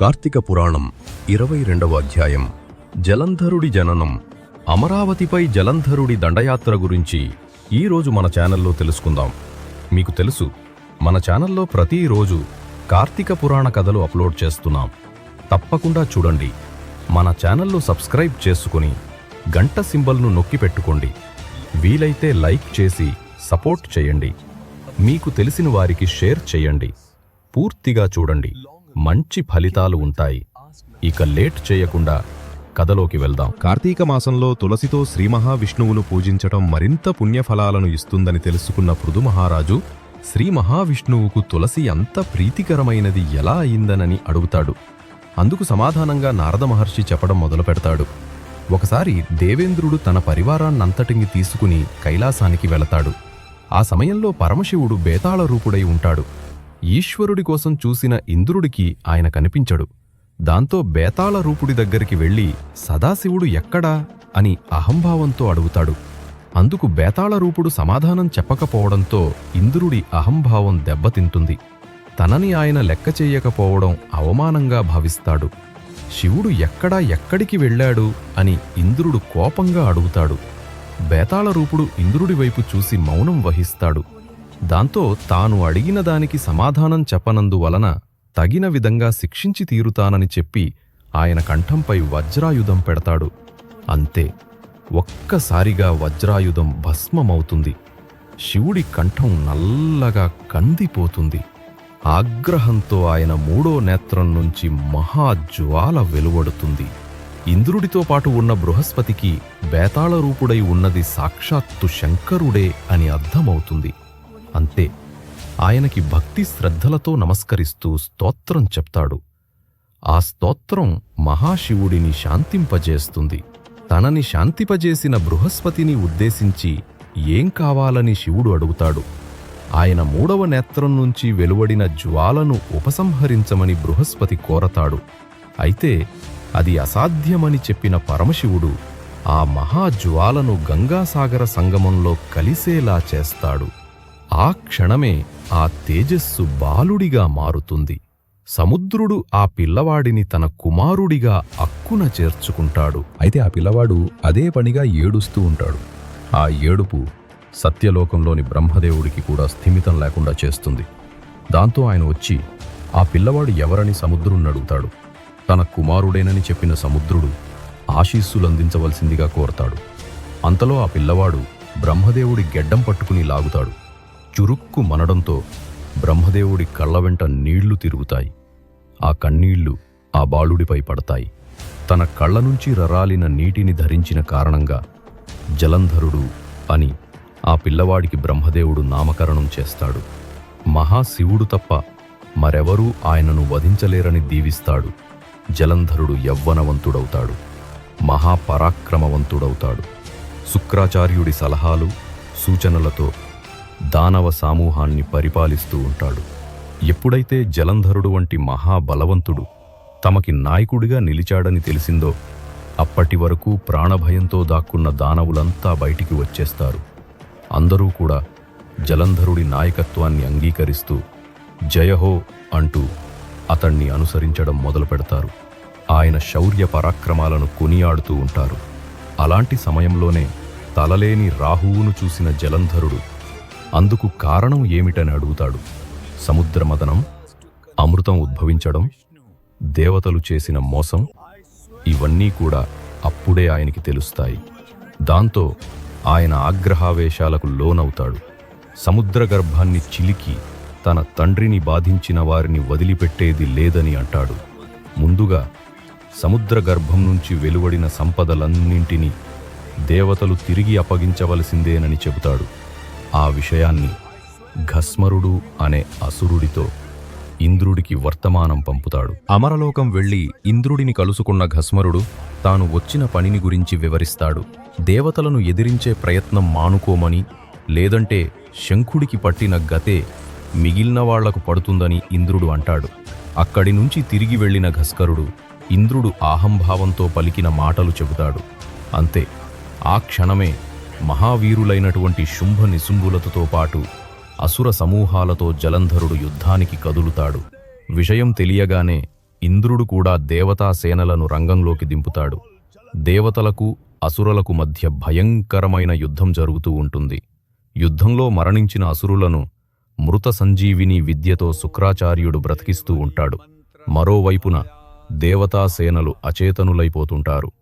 కార్తీక పురాణం ఇరవై రెండవ అధ్యాయం. జలంధరుడి జననం. అమరావతిపై జలంధరుడి దండయాత్ర గురించి ఈరోజు మన ఛానల్లో తెలుసుకుందాం. మీకు తెలుసు మన ఛానల్లో ప్రతిరోజు కార్తీక పురాణ కథలు అప్లోడ్ చేస్తున్నాం. తప్పకుండా చూడండి. మన ఛానల్లో సబ్స్క్రైబ్ చేసుకుని గంట సింబల్ను నొక్కి పెట్టుకోండి. వీలైతే లైక్ చేసి సపోర్ట్ చేయండి. మీకు తెలిసిన వారికి షేర్ చేయండి. పూర్తిగా చూడండి. మంచి ఫలితాలు ఉంటాయి. ఇక లేట్ చేయకుండా కథలోకి వెళ్దాం. కార్తీక మాసంలో తులసితో శ్రీ మహావిష్ణువును పూజించటం మరింత పుణ్యఫలాలను ఇస్తుందని తెలుసుకున్న పృథు మహారాజు శ్రీ మహావిష్ణువుకు తులసి అంత ప్రీతికరమైనది ఎలా అయిందనని అడుగుతాడు. అందుకు సమాధానంగా నారద మహర్షి చెప్పడం మొదలుపెడతాడు ఒకసారి దేవేంద్రుడు తన పరివారాన్నంతటిని తీసుకుని కైలాసానికి వెళతాడు. ఆ సమయంలో పరమశివుడు బేతాళ రూపుడై ఉంటాడు. ఈశ్వరుడి కోసం చూసిన ఇంద్రుడికి ఆయన కనిపించడు. దాంతో బేతాళ రూపుడి దగ్గరికి వెళ్ళి సదాశివుడు ఎక్కడా? అని అహంభావంతో అడుగుతాడు. అందుకు బేతాళ రూపుడు సమాధానం చెప్పకపోవడంతో ఇంద్రుడి అహంభావం దెబ్బతింటుంది. తనని ఆయన లెక్క చేయకపోవడం అవమానంగా భావిస్తాడు. శివుడు ఎక్కడా ఎక్కడికి వెళ్ళాడు? అని ఇంద్రుడు కోపంగా అడుగుతాడు. బేతాళ రూపుడు ఇంద్రుడి వైపు చూసి మౌనం వహిస్తాడు. దాంతో తాను అడిగిన దానికి సమాధానం చెప్పనందువలన తగిన విధంగా శిక్షించి తీరుతానని చెప్పి ఆయన కంఠంపై వజ్రాయుధం పెడతాడు. అంతే ఒక్కసారిగా వజ్రాయుధం భస్మమవుతుంది. శివుడి కంఠం నల్లగా కందిపోతుంది. ఆగ్రహంతో ఆయన మూడో నేత్రం నుంచి మహాజ్వాల వెలువడుతుంది. ఇంద్రుడితో పాటు ఉన్న బృహస్పతికి బేతాళ రూపుడై ఉన్నది సాక్షాత్తు శంకరుడే అని అర్థమవుతుంది. అంతే. ఆయనకి భక్తి శ్రద్ధలతో నమస్కరిస్తూ స్తోత్రం చెప్తాడు. ఆ స్తోత్రం మహాశివుడిని శాంతింపజేస్తుంది. తనని శాంతిపజేసిన బృహస్పతిని ఉద్దేశించి ఏం కావాలని శివుడు అడుగుతాడు. ఆయన మూడవ నేత్రం నుంచి వెలువడిన జ్వాలను ఉపసంహరించమని బృహస్పతి కోరతాడు. అయితే అది అసాధ్యమని చెప్పిన పరమశివుడు ఆ మహాజ్వాలను గంగాసాగర సంగమంలో కలిసేలా చేస్తాడు. ఆ క్షణమే ఆ తేజస్సు బాలుడిగా మారుతుంది. సముద్రుడు ఆ పిల్లవాడిని తన కుమారుడిగా అక్కున చేర్చుకుంటాడు. అయితే ఆ పిల్లవాడు అదే పనిగా ఏడుస్తూ ఉంటాడు. ఆ ఏడుపు సత్యలోకంలోని బ్రహ్మదేవుడికి కూడా స్థిమితం లేకుండా చేస్తుంది. దాంతో ఆయన వచ్చి ఆ పిల్లవాడు ఎవరని సముద్రుణ్ణి అడుగుతాడు. తన కుమారుడేనని చెప్పిన సముద్రుడు ఆశీస్సులందించవలసిందిగా కోరతాడు. అంతలో ఆ పిల్లవాడు బ్రహ్మదేవుడి గెడ్డం పట్టుకుని లాగుతాడు. చురుక్కు మనడంతో బ్రహ్మదేవుడి కళ్ళ వెంట నీళ్ళు తిరుగుతాయి. ఆ కన్నీళ్ళు ఆ బాలుడిపై పడతాయి. తన కళ్ళ నుంచి రరాలిన నీటిని ధరించిన కారణంగా జలంధరుడు అని ఆ పిల్లవాడికి బ్రహ్మదేవుడు నామకరణం చేస్తాడు. మహాశివుడు తప్ప మరెవరూ ఆయనను వధించలేరని దీవిస్తాడు. జలంధరుడు యవ్వనవంతుడవుతాడు. మహాపరాక్రమవంతుడవుతాడు. శుక్రాచార్యుడి సలహాలు సూచనలతో దానవ సమూహాన్ని పరిపాలిస్తూ ఉంటాడు. ఎప్పుడైతే జలంధరుడు వంటి మహాబలవంతుడు తమకి నాయకుడిగా నిలిచాడని తెలిసిందో అప్పటి వరకు ప్రాణభయంతో దాక్కున్న దానవులంతా బయటికి వచ్చేస్తారు. అందరూ కూడా జలంధరుడి నాయకత్వాన్ని అంగీకరిస్తూ జయహో అంటూ అతణ్ణి అనుసరించడం మొదలుపెడతారు ఆయన శౌర్య పరాక్రమాలను కొనియాడుతూ ఉంటారు. అలాంటి సమయంలోనే తలలేని రాహువును చూసిన జలంధరుడు అందుకు కారణం ఏమిటని అడుగుతాడు. సముద్రమదనం అమృతం ఉద్భవించడం దేవతలు చేసిన మోసం ఇవన్నీ కూడా అప్పుడే ఆయనకి తెలుస్తాయి. దాంతో ఆయన ఆగ్రహావేశాలకు లోనవుతాడు. సముద్ర గర్భాన్ని చిలికి తన తండ్రిని బాధించిన వారిని వదిలిపెట్టేది లేదని అంటాడు. ముందుగా సముద్ర గర్భం నుంచి వెలువడిన సంపదలన్నింటినీ దేవతలు తిరిగి అప్పగించవలసిందేనని చెబుతాడు. ఆ విషయాన్ని ఘస్మరుడు అనే అసురుడితో ఇంద్రుడికి వర్తమానం పంపుతాడు. అమరలోకం వెళ్ళి ఇంద్రుడిని కలుసుకున్న ఘస్మరుడు తాను వచ్చిన పనిని గురించి వివరిస్తాడు. దేవతలను ఎదిరించే ప్రయత్నం మానుకోమని లేదంటే శంఖుడికి పట్టిన గతే మిగిలిన వాళ్ళకు పడుతుందని ఇంద్రుడు అంటాడు. అక్కడి నుంచి తిరిగి వెళ్ళిన ఘస్కరుడు ఇంద్రుడు ఆహంభావంతో పలికిన మాటలు చెబుతాడు. అంతే. ఆ క్షణమే మహావీరులైనటువంటి శుంభ నిశుంభులతో పాటు అసుర సమూహాలతో జలంధరుడు యుద్ధానికి కదులుతాడు. విషయం తెలియగానే ఇంద్రుడు కూడా దేవతా సేనలను రంగంలోకి దింపుతాడు. దేవతలకు అసురులకు మధ్య భయంకరమైన యుద్ధం జరుగుతూ ఉంటుంది. యుద్ధంలో మరణించిన అసురులను మృత సంజీవిని విద్యతో శుక్రాచార్యుడు బ్రతికిస్తూ ఉంటాడు. మరోవైపున దేవతా సేనలు అచేతనులైపోతుంటారు.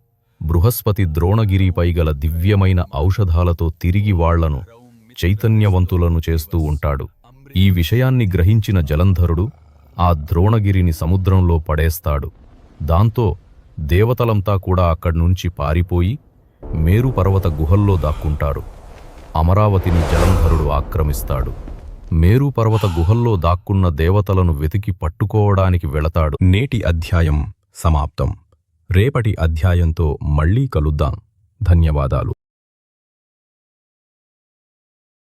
బృహస్పతి ద్రోణగిరిపై గల దివ్యమైన ఔషధాలతో తిరిగి వాళ్ళను చైతన్యవంతులను చేస్తూ ఉంటాడు. ఈ విషయాన్ని గ్రహించిన జలంధరుడు ఆ ద్రోణగిరిని సముద్రంలో పడేస్తాడు. దాంతో దేవతలంతా కూడా అక్కడ్నుంచి పారిపోయి మేరుపర్వత గుహల్లో దాక్కుంటారు. అమరావతిని జలంధరుడు ఆక్రమిస్తాడు. మేరుపర్వత గుహల్లో దాక్కున్న దేవతలను వెతికి పట్టుకోవడానికి వెళతాడు. నేటి అధ్యాయం సమాప్తం. రేపటి అధ్యాయంతో మళ్ళీ కలుద్దాం. ధన్యవాదాలు.